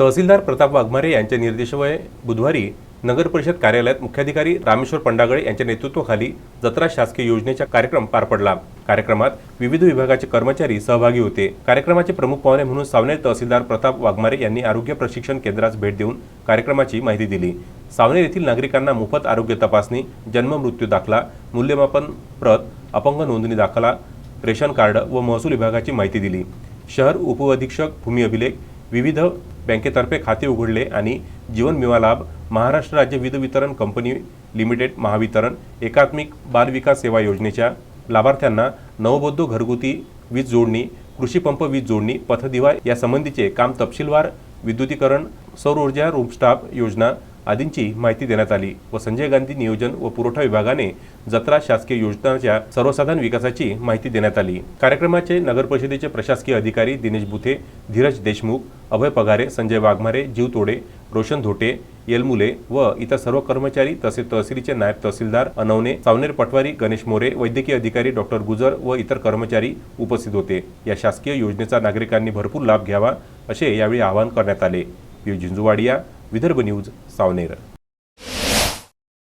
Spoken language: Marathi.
तहसीलदार प्रताप वाघमारे यांच्या निर्देशामुळे बुधवारी नगर परिषद कार्यालयात मुख्याधिकारी रामेश्वर पंडागळे यांच्या नेतृत्वाखाली जत्रा शासकीय योजनेचा कार्यक्रम पार पडला. कार्यक्रमात विविध विभागाचे कर्मचारी सहभागी होते. कार्यक्रमाचे प्रमुख पाहुणे म्हणून सावनेर तहसीलदार प्रताप वाघमारे यांनी आरोग्य प्रशिक्षण केंद्रास भेट देऊन कार्यक्रमाची माहिती दिली. सावनेर येथील नागरिकांना मोफत आरोग्य तपासणी जन्म मृत्यू दाखला मूल्यमापन प्रत अपंग नोंदणी दाखला रेशन कार्ड व महसूल विभागाची माहिती दिली. शहर उपअधीक्षक भूमी अभिलेख विविध बँकेतर्फे खाते उघडले आणि जीवन विमा लाभ महाराष्ट्र राज्य वीज वितरण कंपनी लिमिटेड महावितरण एकात्मिक बाल विकास सेवा योजनेच्या लाभार्थ्यांना नवबोद्ध घरगुती वीज जोडणी कृषीपंप वीज जोडणी पथदिवा यासंबंधीचे काम तपशीलवार विद्युतीकरण सौर ऊर्जा योजना आदींची माहिती देण्यात आली व संजय गांधी नियोजन व पुरवठा विभागाने जत्रा शासकीय योजनांच्या सर्वसाधारण विकासाची माहिती देण्यात आली. कार्यक्रमाचे नगर परिषदेचे प्रशासकीय अधिकारी दिनेश बुथे धीरज देशमुख अभय पगारे संजय वाघमारे जीव तोडे रोशन धोटे येलमुले व इतर सर्व कर्मचारी तसेच तहसीलीचे नायब तहसीलदार अनवणे सावनेर पटवारी गणेश मोरे वैद्यकीय अधिकारी डॉक्टर गुजर व इतर कर्मचारी उपस्थित होते. या शासकीय योजनेचा नागरिकांनी भरपूर लाभ घ्यावा असे यावेळी आवाहन करण्यात आले. पीयू झिंजुवाडिया विदर्भ न्यूज सावनेर.